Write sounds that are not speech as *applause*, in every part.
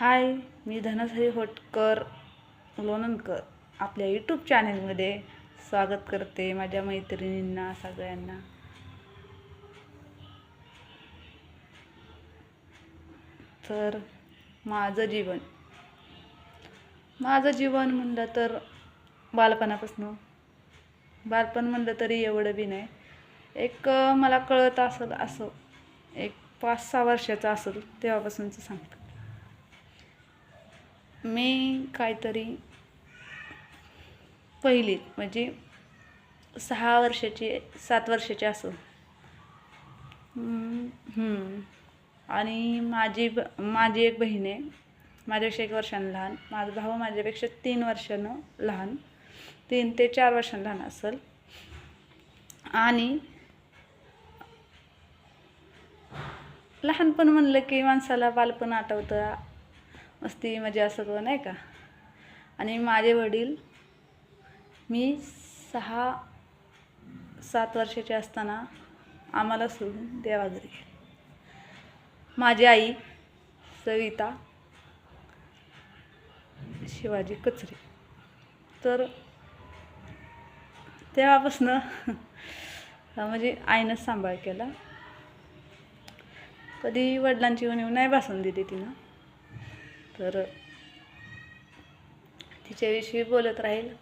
हाय मी धनश्री होटकर लोणंदकर आपल्या यूट्यूब चॅनेलमध्ये स्वागत करते माझ्या मैत्रिणींना सगळ्यांना. तर माझं जीवन. माझं जीवन म्हणलं तर बालपणापासून. बालपण म्हणलं तरी एवढं बी नाही. एक मला कळत असेल असं. एक पाच सहा वर्षाचं असेल तेव्हापासूनचं सांगतो. मी काहीतरी पहिली म्हणजे सहा वर्षाची सात वर्षाची असो आणि माझी ब माझी एक बहीण आहे. माझ्यापेक्षा एक वर्षानं लहान. माझा भाऊ माझ्यापेक्षा तीन वर्षानं लहान. तीन ते चार वर्षानं लहान असेल. आणि लहानपण म्हणलं की माणसाला बालपण आठवतं. मस्ती मजा सगळं नाही का? आणि माझे वडील मी सहा सात वर्षाचे असताना आम्हाला सोडून देवाघरी माझी आई सविता शिवाजी कचरे. तर तेव्हापासनं *laughs* म्हणजे आईनंच सांभाळ केला. कधी वडिलांची उणीव नाही भासून दिली तिनं. तर तिच्याविषयी बोलत राहील.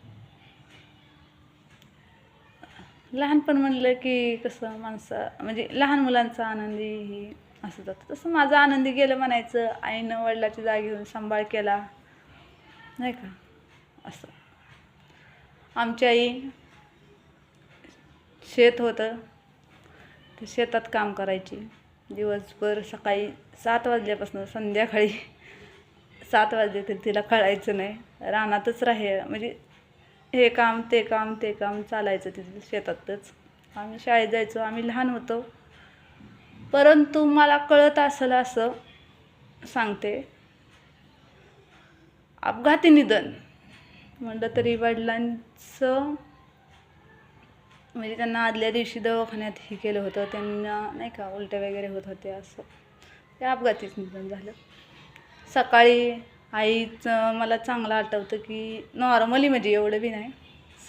लहानपण म्हणलं की कसं माणसं म्हणजे लहान मुलांचा आनंदी ही असं जातं. तसं माझं आनंदी गेलं म्हणायचं आईनं वडिलाची जागी घेऊन सांभाळ केला. नाही का? असं. आमची आई शेत होतं. ते शेतात काम करायची. दिवसभर सकाळी सात वाजल्यापासून संध्याकाळी सात वाजले तरी तिला कळायचं नाही. रानातच राहे म्हणजे हे काम ते काम ते काम चालायचं तिथं शेतातच. आम्ही शाळेत जायचो आम्ही लहान होतो. परंतु मला कळत असेल असं सांगते. अपघाती निधन म्हणलं तरी वडिलांचं म्हणजे त्यांना आदल्या दिवशी दवाखान्यात हे केलं होतं. त्यांना नाही का उलट्या वगैरे होत होते असं. ते अपघातीच निधन झालं. सकाळी आईचं मला चांगलं आठवतं की नॉर्मली म्हणजे एवढं बी नाही.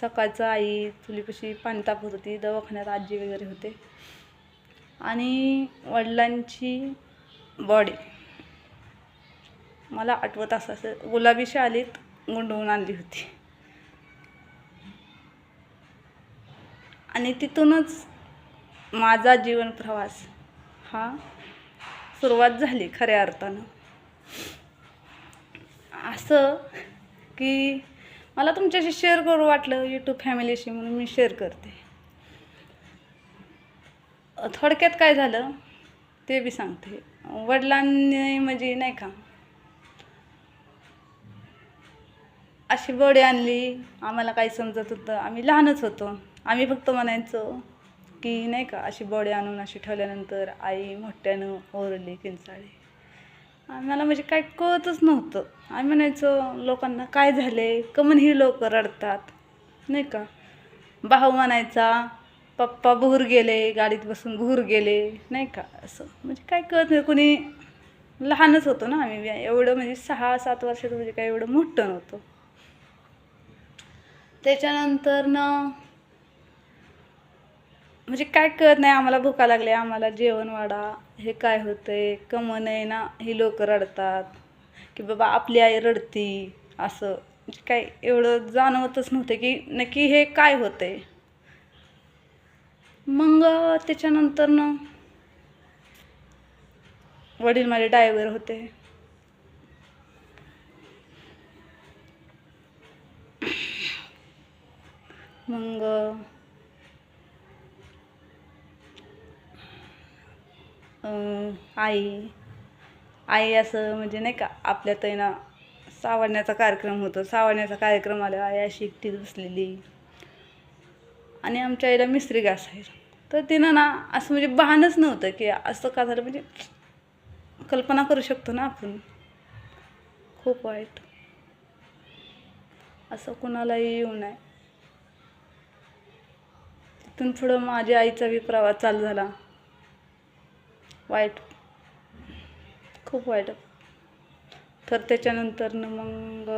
सकाळचं आई चुलीपाशी पाणी तापत होती दवाखान्यात आजी वगैरे होते. आणि वडिलांची बॉडी मला आठवत असं असं गुलाबी शालीत गुंडवून आणली होती. आणि तिथूनच माझा जीवन प्रवास हा सुरुवात झाली खऱ्या अर्थानं. असं की मला तुमच्याशी शेअर करू वाटलं यूट्यूब फॅमिलीशी म्हणून मी शेअर करते. थोडक्यात काय झालं ते बी सांगते. वडिलांनी म्हणजे नाही का अशी बडी आणली आम्हाला काही समजत होतं. आम्ही लहानच होतो. आम्ही फक्त म्हणायचो की नाही का अशी बॉडी आणून अशी ठेवल्यानंतर आई मोठ्यानं ओरडली किंचाळी आम्हाला म्हणजे काय कळतच नव्हतं. आम्ही म्हणायचो लोकांना काय झाले कमन ही लोक रडतात. नाही का? भाऊ म्हणायचा पप्पा बुहूर गेले गाडीत बसून बुहूर गेले. नाही का? असं. म्हणजे काय कळत नाही. कोणी लहानच होतो ना आम्ही. एवढं म्हणजे सहा सात वर्षाचं म्हणजे काय एवढं मोठं नव्हतं. त्याच्यानंतर ना म्हणजे काय कळत नाही आम्हाला भुका लागल्या आम्हाला जेवण वाढा हे काय होतंय कमन आहे ना ही लोक रडतात की बाबा आपली आई रडती असं. म्हणजे काय एवढं जाणवतच नव्हतं की नक्की हे काय होतंय. मग त्याच्यानंतर ना वडील माझे डायव्हर होते. मग आई आई असं म्हणजे नाही का आपल्यात आहे ना सावरण्याचा कार्यक्रम होतो. सावरण्याचा कार्यक्रम आला आई अशी एकटीच बसलेली. आणि आमच्या आईला मिस्त्री घास आहे तर तिनं ना असं म्हणजे भानच नव्हतं की असं का झालं म्हणजे कल्पना करू शकतो ना आपण. खूप वाईट. असं कुणालाही येऊ नये. तिथून पुढं माझ्या आईचा बी प्रवास चालू झाला. वाईट. खूप वाईट तर त्याच्यानंतरनं मग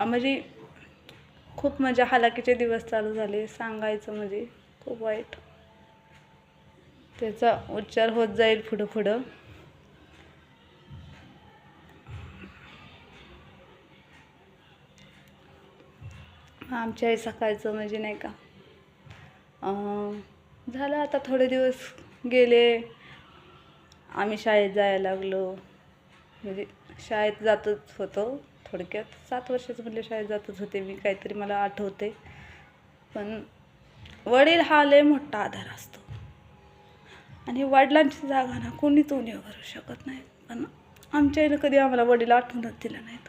म्हणजे खूप म्हणजे हालाकीचे दिवस चालू झाले सांगायचं म्हणजे खूप वाईट. त्याचा उच्चार होत जाईल पुढं पुढं. आमच्या आई सकाळचं म्हणजे नाही का झालं आता थोडे दिवस गेले. आम्ही शाळेत जायला लागलो. म्हणजे शाळेत जातच होतो थोडक्यात. सात वर्षाचं म्हणजे शाळेत जातच होते मी काहीतरी मला आठवते. पण वडील हा लय मोठा आधार असतो. आणि वडिलांची जागा ना कोणीच तो भरू शकत नाही. पण आमच्या आईनं कधी आम्हाला वडील आठवणच दिलं नाहीत.